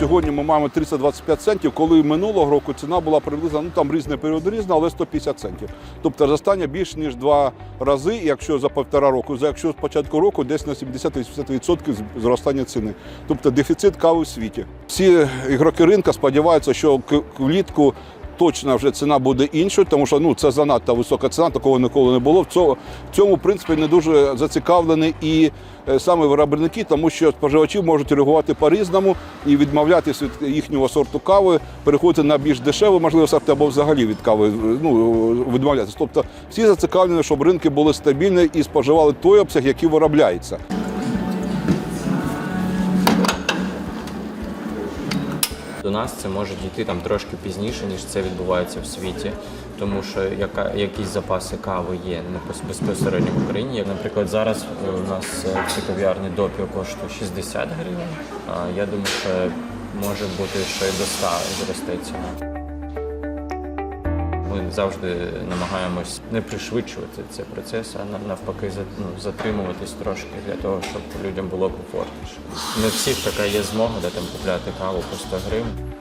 сьогодні ми маємо 325 центів, коли минулого року ціна була приблизно, ну там різні періоди різна, але 150 центів. Тобто зростання більш ніж два рази, якщо за півтора року, за якщо з початку року десь на 70-80% зростання ціни. Тобто дефіцит кави в світі. Всі ігроки ринку сподіваються, що влітку точно вже ціна буде іншою, тому що ну це занадто висока ціна, такого ніколи не було. В цьому, в цьому принципі не дуже зацікавлені і е, саме виробники, тому що споживачі можуть реагувати по-різному і відмовлятися від їхнього сорту кави, переходити на більш дешеві, можливо, сорти або взагалі від кави е, ну, відмовлятися. Тобто всі зацікавлені, щоб ринки були стабільні і споживали той обсяг, який виробляється. До нас це може дійти там трошки пізніше, ніж це відбувається в світі, тому що яка, якісь запаси кави є не пос- безпосередньо в Україні. Як, наприклад, зараз е, у нас ці кав'ярні допіо коштує 60 гривень. Я думаю, що може бути, що і до 100 зросте ціна. Ми завжди намагаємось не пришвидшувати цей процес, а на- навпаки ну, затримуватись трошки для того, щоб людям було комфортніше. Не всіх така є змога, де там купляти каву по 100 гривень.